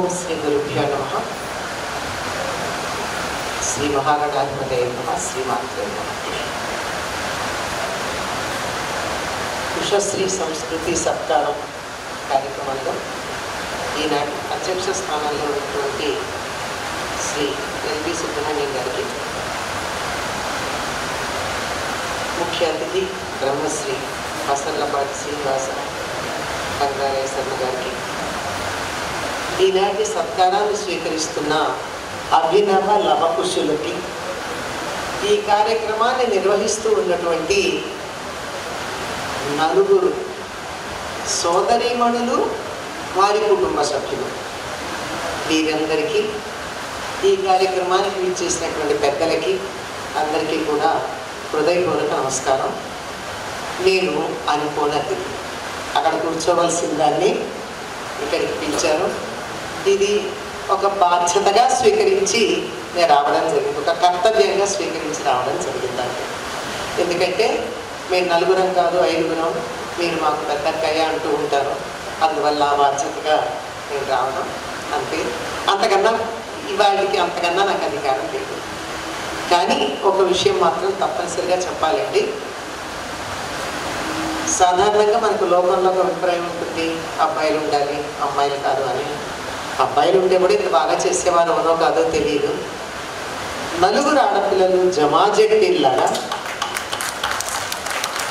ఓం శ్రీ గురుభ్యో నమ శ్రీ మహాగణాధిపతి నమ శ్రీమాత్రే నమ కుషశ్రీ సంస్కృతి సత్కారం కార్యక్రమంలో ఈనాటి అధ్యక్ష స్థానంలో ఉన్నటువంటి శ్రీ ఎల్వి సుబ్రహ్మణ్యం గారికి ముఖ్య అతిథి బ్రహ్మశ్రీ హసన్లపాటి శ్రీనివాస రంగారాయ శర్మ గారికి ఈనాటి సత్కారాన్ని స్వీకరిస్తున్న అభినవ లవకుశులకి ఈ కార్యక్రమాన్ని నిర్వహిస్తూ ఉన్నటువంటి నలుగురు సోదరీమణులు వారి కుటుంబ సభ్యులు. వీరందరికీ ఈ కార్యక్రమానికి విచ్చేసినటువంటి పెద్దలకి అందరికీ కూడా హృదయపూర్వక నమస్కారం. నేను అనుకోనది. అక్కడ కూర్చోవలసిన దాన్ని ఇక్కడికి పిలిచారు. ఇది ఒక బాధ్యతగా స్వీకరించి నేను రావడం జరిగింది. ఒక కర్తవ్యంగా స్వీకరించి రావడం జరిగింది అండి. ఎందుకంటే మీరు నలుగురం కాదు ఐదుగురం మీరు మాకు పెద్ద అంటూ ఉంటారు. అందువల్ల బాధ్యతగా నేను రావడం అంతే అంతకన్నా ఇవాళకి అంతకన్నా నాకు అధికారం లేదు. కానీ ఒక విషయం మాత్రం తప్పనిసరిగా చెప్పాలండి. సాధారణంగా మనకు లోకంలో ఒక అభిప్రాయం ఉంటుంది అబ్బాయిలు ఉండాలి అమ్మాయిలు కాదు అని. అబ్బాయిలు ఉంటే కూడా ఇంత బాగా చేసేవారు అవునో కాదో తెలియదు నలుగురు ఆడపిల్లలు జమాజెట్టిల్లాగా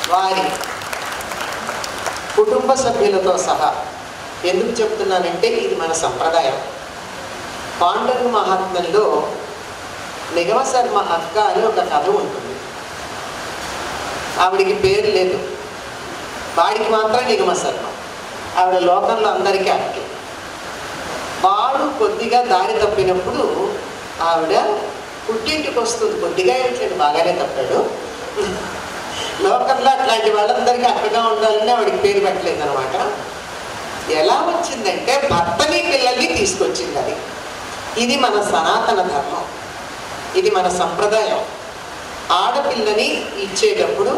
వారి కుటుంబ సభ్యులతో సహా ఎందుకు చెప్తున్నానంటే ఇది మన సంప్రదాయం. పాండవ మహాత్మ్యంలో నిగమ శర్మ అక్క అని ఒక కథ ఉంటుంది. ఆవిడికి పేరు లేదు. వాడికి మాత్రం నిగమ శర్మ ఆవిడ లోకంలో అందరికీ అక్కే వాడు కొద్దిగా దారి తప్పినప్పుడు ఆవిడ పుట్టింటికి వస్తుంది. కొద్దిగా ఏంటంటే బాగానే తప్పాడు. లోకంలో అట్లాంటి వాళ్ళందరికీ అక్కగా ఉండాలని ఆవిడకి పేరు పెట్టలేదు అనమాట ఎలా వచ్చిందంటే భర్తని పిల్లల్ని తీసుకొచ్చింది అది. ఇది మన సనాతన ధర్మం. ఇది మన సంప్రదాయం. ఆడపిల్లని ఇచ్చేటప్పుడు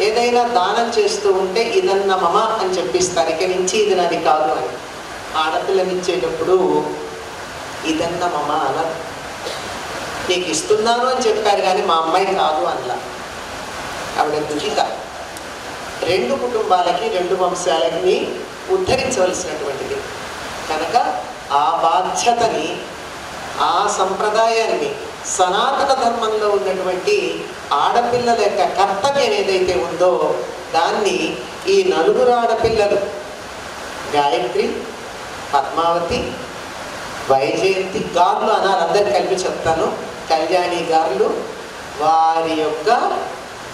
ఏదైనా దానం చేస్తూ ఉంటే ఇదన్న మమ అని చెప్పిస్తారు ఇక నుంచి ఇది నాది కాదు అని. ఆడపిల్లని ఇచ్చేటప్పుడు ఇదన్న మమ అనరు నీకు ఇస్తున్నాను అని చెప్పారు కానీ మా అమ్మాయి కాదు అనలా. ఆవిడ దుహిత. రెండు కుటుంబాలకి రెండు వంశాలని ఉద్ధరించవలసినటువంటిది. కనుక ఆ బాధ్యతని ఆ సంప్రదాయాన్ని సనాతన ధర్మంలో ఉన్నటువంటి ఆడపిల్లల యొక్క కర్తవ్యం ఏదైతే ఉందో దాన్ని ఈ నలుగురు ఆడపిల్లలు గాయత్రి పద్మావతి వైజయంతి గారులు అన్నారు అందరు కలిపి చెప్తాను. కళ్యాణి గారులు వారి యొక్క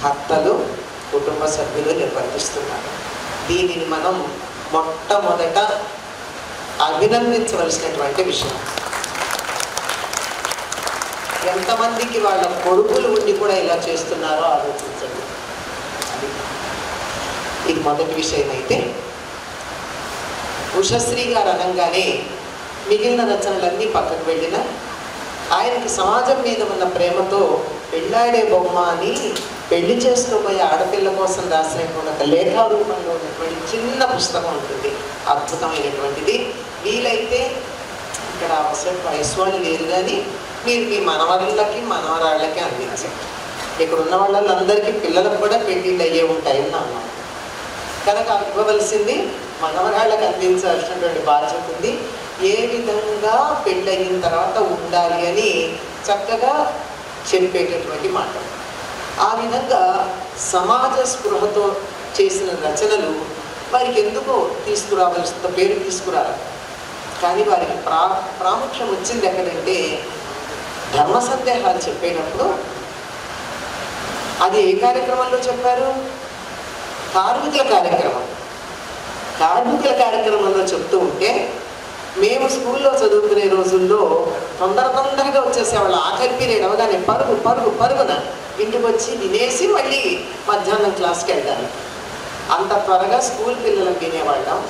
భర్తలు కుటుంబ సభ్యులు నిర్వర్తిస్తున్నారు. దీనిని మనం మొట్టమొదట అభినందించవలసినటువంటి విషయం. ఎంతమందికి వాళ్ళ కొడుకులు ఉండి కూడా ఇలా చేస్తున్నారో ఆలోచించండి. అది ఇది మొదటి విషయం అయితే ఉషశ్రీ గారు అనగానే మిగిలిన రచనలన్నీ పక్కకు వెళ్ళిన ఆయనకి సమాజం మీద ఉన్న ప్రేమతో పెళ్ళాడే బొమ్మ అని పెళ్ళి చేసుకోబోయే ఆడపిల్ల కోసం రాసినటువంటి ఒక లేఖారూపంలో ఉన్నటువంటి చిన్న పుస్తకం ఉంటుంది. అద్భుతమైనటువంటిది. వీలైతే ఇక్కడ అవసరం వయసు వాళ్ళు లేరు కానీ మీరు మీ మనవళ్ళకి మనవరాళ్ళకి అందించండి. ఇక్కడ ఉన్న వాళ్ళందరికీ పిల్లలకు కూడా పెళ్ళిళ్ళు అయ్యే ఉంటాయని నా అన్నాను కనుక అనుకోవలసింది మనవరాళ్ళకి అందించాల్సినటువంటి బాధ్యత ఉంది. ఏ విధంగా పెళ్ళయిన తర్వాత ఉండాలి అని చక్కగా చెప్పేటటువంటి మాట. ఆ విధంగా సమాజ స్పృహతో చేసిన రచనలు వారికి ఎందుకో తీసుకురావాల్సిన పేరు తీసుకురాలి. కానీ వారికి ప్రా ప్రాముఖ్యం వచ్చింది ఎక్కడంటే ధర్మ సందేహాలు చెప్పేటప్పుడు అది ఏ కార్యక్రమంలో చెప్పారు? కార్మికుల కార్యక్రమం. కార్మికుల కార్యక్రమంలో చెప్తూ ఉంటే మేము స్కూల్లో చదువుకునే రోజుల్లో తొందర తొందరగా వచ్చేసేవాళ్ళు ఆఖరి పీరియడ్ అవగానే పరుగు పరుగు పరుగున ఇంటికి వచ్చి వినేసి మళ్ళీ మధ్యాహ్నం క్లాస్కి వెళ్ళాలి. అంత త్వరగా స్కూల్ పిల్లలకు వినేవాళ్ళం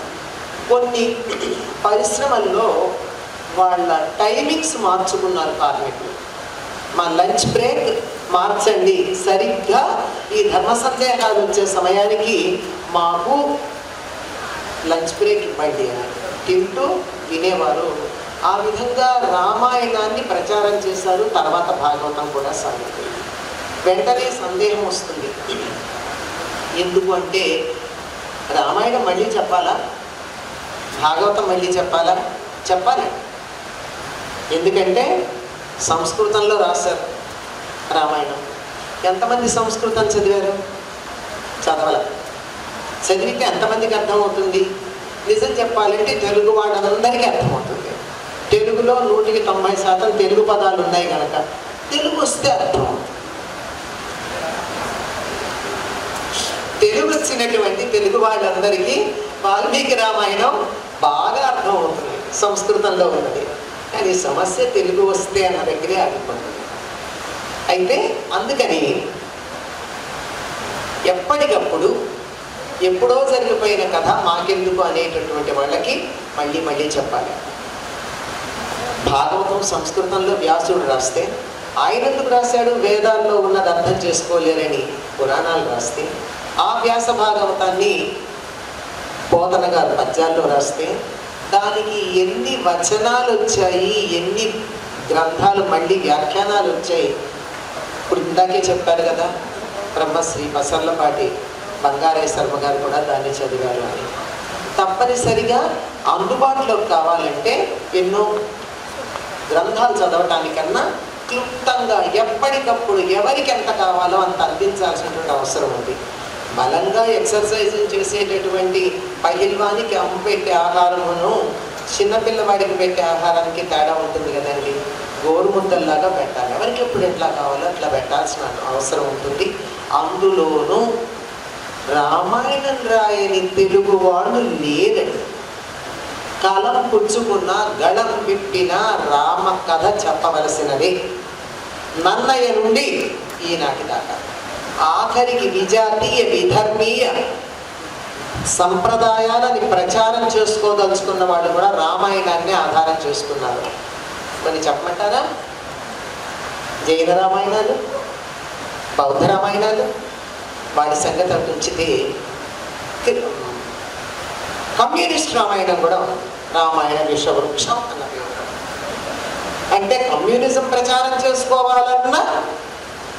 కొన్ని పరిశ్రమల్లో వాళ్ళ టైమింగ్స్ మార్చుకున్నారు కార్మికులు. మా లంచ్ బ్రేక్ మార్చండి. సరిగ్గా ఈ ధర్మ సందేహాలు వచ్చే సమయానికి మాకు లంచ్ బ్రేక్ ఇవ్వండి తింటూ వినేవారు ఆ విధంగా రామాయణాన్ని ప్రచారం చేశారు. తర్వాత భాగవతం కూడా సాగుతుంది వెంటనే సందేహం వస్తుంది. ఎందుకు అంటే రామాయణం మళ్ళీ చెప్పాలా? భాగవతం మళ్ళీ చెప్పాలా? చెప్పాలి. ఎందుకంటే సంస్కృతంలో రాశారు రామాయణం. ఎంతమంది సంస్కృతం చదివారు? చదవాలి. చదివితే ఎంతమందికి అర్థమవుతుంది? నిజం చెప్పాలంటే తెలుగు వాళ్ళందరికీ అర్థమవుతుంది. తెలుగులో నూటికి తొంభై శాతం తెలుగు పదాలు ఉన్నాయి కనుక తెలుగు వస్తే అర్థం తెలుగు వచ్చినటువంటి తెలుగు వాళ్ళందరికీ వాల్మీకి రామాయణం బాగా అర్థమవుతుంది సంస్కృతంలో ఉన్నది. కానీ సమస్య తెలుగు వస్తే అన్న దగ్గరే ఆగిపోతుంది. అయితే అందుకని ఎప్పటికప్పుడు ఎప్పుడో జరిగిపోయిన కథ మాకెందుకు అనేటటువంటి వాళ్ళకి మళ్ళీ మళ్ళీ చెప్పాలి. భాగవతం సంస్కృతంలో వ్యాసుడు రాస్తే ఆయన ఎందుకు రాశాడు? వేదాల్లో ఉన్నది అర్థం చేసుకోలేరని పురాణాలు రాస్తే ఆ వ్యాస భాగవతాన్ని పోతన గారు పద్యాల్లో రాస్తే దానికి ఎన్ని వచనాలు వచ్చాయి ఎన్ని గ్రంథాలు మళ్ళీ వ్యాఖ్యానాలు వచ్చాయి ఇప్పుడు ఇందాకే చెప్పారు కదా బ్రహ్మశ్రీ బసర్లపాటి బంగారయ్య శర్మ గారు కూడా దాన్ని చదివారు అని. తప్పనిసరిగా అందుబాటులోకి కావాలంటే ఎన్నో గ్రంథాలు చదవటానికన్నా క్లుప్తంగా ఎప్పటికప్పుడు ఎవరికి ఎంత కావాలో అంత అందించాల్సినటువంటి అవసరం ఉంది. బలంగా ఎక్సర్సైజ్ చేసేటటువంటి పహిల్వానికి అమ్ము పెట్టే ఆహారమును చిన్నపిల్లవాడికి పెట్టే ఆహారానికి తేడా ఉంటుంది కదండి. గోరుముద్దల్లాగా పెట్టాలి. ఎవరికి ఎప్పుడు ఎట్లా కావాలో అట్లా పెట్టాల్సిన అవసరం ఉంటుంది. అందులోనూ రామాయణం రాయని తెలుగు వాళ్ళు లేరండి కలం పుచ్చుకున్న గళం విప్పిన రామ కథ చెప్పవలసినది. నన్నయ్య నుండి ఈనాటి దాకా. ఆఖరికి విజాతీయ విధర్మీయ సంప్రదాయాలని ప్రచారం చేసుకోదలుచుకున్న వాళ్ళు కూడా రామాయణాన్ని ఆధారం చేసుకున్నారు. కొన్ని చెప్పమంటారా? జైన రామాయణాలు బౌద్ధ రామాయణాలు? వాడి సంగతి అటు తెలుగు. కమ్యూనిస్ట్ రామాయణం కూడా రామాయణ విషవృక్షం అన్న అంటే కమ్యూనిజం ప్రచారం చేసుకోవాలన్నా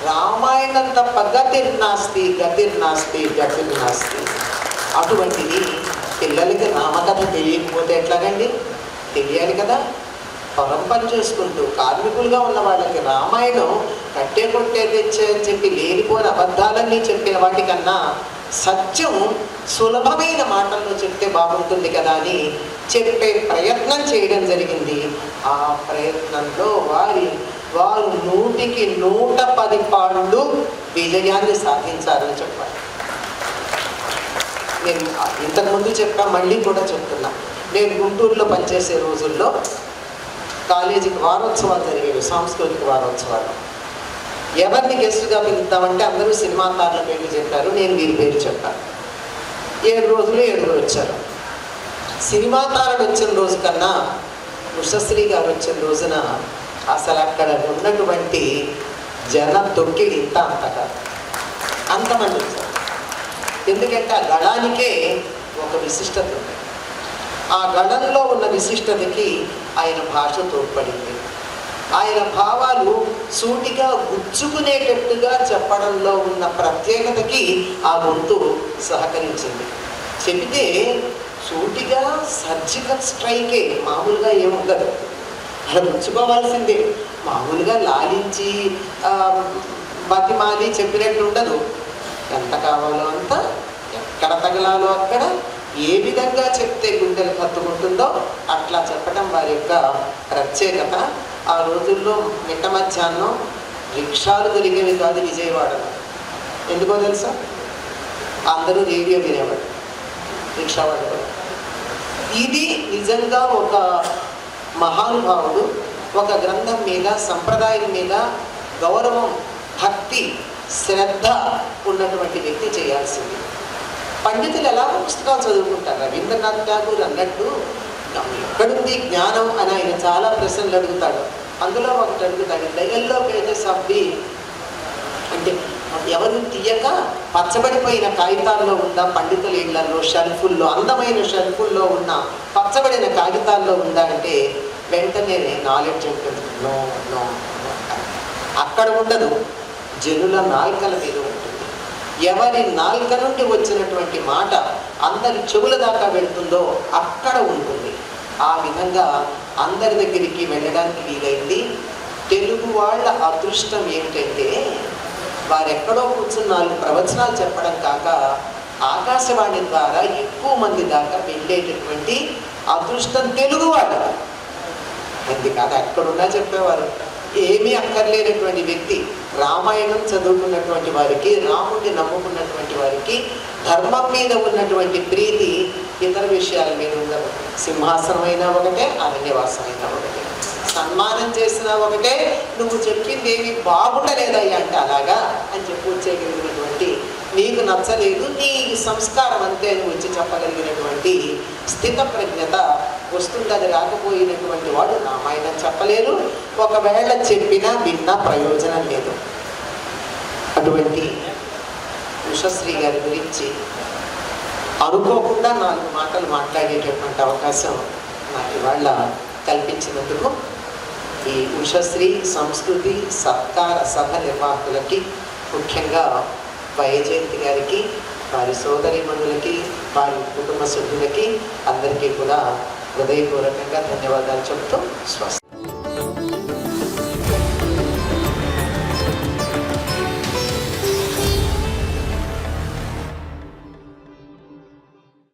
రామాయణం తప్ప గతిర్నాస్తి గతిర్నాస్తి గతిర్నాస్తి అటువంటిది పిల్లలకి రామకథ తెలియకపోతే ఎట్లాగండి? తెలియాలి కదా. పొలం పని చేసుకుంటూ కార్మికులుగా ఉన్న వాళ్ళకి రామాయణం కట్టే కొట్టే తెచ్చే అని చెప్పి లేనిపోయిన అబద్ధాలన్నీ చెప్పిన వాటికన్నా సత్యం సులభమైన మాటల్లో చెప్తే బాగుంటుంది కదా అని చెప్పే ప్రయత్నం చేయడం జరిగింది. ఆ ప్రయత్నంలో వారి వారు నూటికి నూట పది పాళ్ళు విజయాన్ని సాధించారని చెప్పాలి. నేను ఇంతకుముందు చెప్పా మళ్ళీ కూడా చెప్తున్నా. నేను గుంటూరులో పనిచేసే రోజుల్లో కాలేజీకి వారోత్సవాలు జరిగేవి సాంస్కృతిక వారోత్సవాలు. ఎవరిని గెస్ట్గా పిలుద్దామంటే అందరూ సినిమా తారల పేర్లు చెప్పారు నేను వీరి పేరు చెప్పాను. ఏడు రోజులు ఏడుగురు వచ్చారు. సినిమా తారలు వచ్చిన రోజు కన్నా ఉషశ్రీ గారు వచ్చిన రోజున అసలు అక్కడ ఉన్నటువంటి జన తొక్కిడి ఇంత అంత కాదు అంతమంది వచ్చారు. ఎందుకంటే ఆ గళానికే ఒక విశిష్టత ఉంది. ఆ గళంలో ఉన్న విశిష్టతకి ఆయన భాష తోడ్పడింది. ఆయన భావాలు సూటిగా గుచ్చుకునేటట్టుగా చెప్పడంలో ఉన్న ప్రత్యేకతకి ఆ గొంతు సహకరించింది. చెబితే సూటిగా సర్జికల్ స్ట్రైకే మామూలుగా ఏముండదు అలా గుచ్చుకోవాల్సిందే. మామూలుగా లాలించి బతిమాలి చెప్పినట్టు ఉండదు. ఎంత కావాలో అంత ఎక్కడ తగలాలో అక్కడ ఏ విధంగా చెప్తే గుండెలు కత్తుకుంటుందో అట్లా చెప్పడం వారి యొక్క ప్రత్యేకత. ఆ రోజుల్లో మిట్ట మధ్యాహ్నం రిక్షాలు దొరికేవి కాదు విజయవాడలో ఎందుకో తెలుసా? అందరూ రేడియో వినేవాడు రిక్షావాడు ఇది నిజంగా ఒక మహానుభావుడు ఒక గ్రంథం మీద సంప్రదాయం మీద గౌరవం భక్తి శ్రద్ధ ఉన్నటువంటి వ్యక్తి చేయాల్సింది. పండితులు ఎలాగో పుస్తకాలు చదువుకుంటారు? రవీంద్రనాథ్ ఠాగూర్ అన్నట్టు ఎక్కడుంది జ్ఞానం అని ఆయన చాలా ప్రశ్నలు అడుగుతాడు. అందులో ఒకటి అడుగుతాడు ఎల్లో పేజెస్ ఆఫ్ ది అంటే ఎవరు తీయక పచ్చబడిపోయిన కాగితాల్లో ఉందా పండితుల ఇళ్ళలో షెల్ఫుల్లో అందమైన షెల్ఫుల్లో ఉన్న పచ్చబడిన కాగితాల్లో ఉందా అంటే వెంటనే నాలెడ్జ్ ఉంటుంది నో నో అక్కడ ఉండదు జనుల నాల్కల మీద ఉంటుంది. ఎవరి నాల్క నుండి వచ్చినటువంటి మాట అందరి చెవుల దాకా వెళ్తుందో ఆ అందరి దగ్గరికి వెళ్ళడానికి వీలైంది. తెలుగు వాళ్ళ అదృష్టం ఏమిటంటే వారెక్కడో కూర్చున్న ప్రవచనాలు చెప్పడం కాక ఆకాశవాణి ద్వారా ఎక్కువ మంది దాకా వెళ్ళేటటువంటి అదృష్టం తెలుగు వాళ్ళ అది కాదు ఎక్కడున్నా చెప్పేవారు. ఏమీ అక్కర్లేనటువంటి వ్యక్తి రామాయణం చదువుకున్నటువంటి వారికి రాముడిని నమ్ముకున్నటువంటి వారికి ధర్మం మీద ఉన్నటువంటి ప్రీతి ఇతర విషయాల మీద ఉండదు. సింహాసనం అయినా ఒకటే అరణ్యవాసం అయినా ఒకటే. సన్మానం చేసినా ఒకటే నువ్వు చెప్పింది ఏమి బాగుండలేదయ్యా అంటే అలాగా అని చెప్పి వచ్చేయగలిగినటువంటి నీకు నచ్చలేదు నీ సంస్కారం అంతే అని వచ్చి చెప్పగలిగినటువంటి స్థిత ప్రజ్ఞత వస్తుంది అది రాకపోయినటువంటి వాడు రామాయణం చెప్పలేరు ఒకవేళ చెప్పినా విన్నా ప్రయోజనం లేదు. అటువంటి ఉషశ్రీ గారి గురించి అనుకోకుండా నాలుగు మాటలు మాట్లాడేటటువంటి అవకాశం నాకు ఇవాళ కల్పించినందుకు ఈ ఉషశ్రీ సంస్కృతి సత్కార సభ నిర్వాహకులకి ముఖ్యంగా వైజయంతి గారికి వారి సోదరిమణులకి వారి కుటుంబ సభ్యులకి అందరికీ కూడా హృదయపూర్వకంగా ధన్యవాదాలు చెబుతూ స్వస్తి.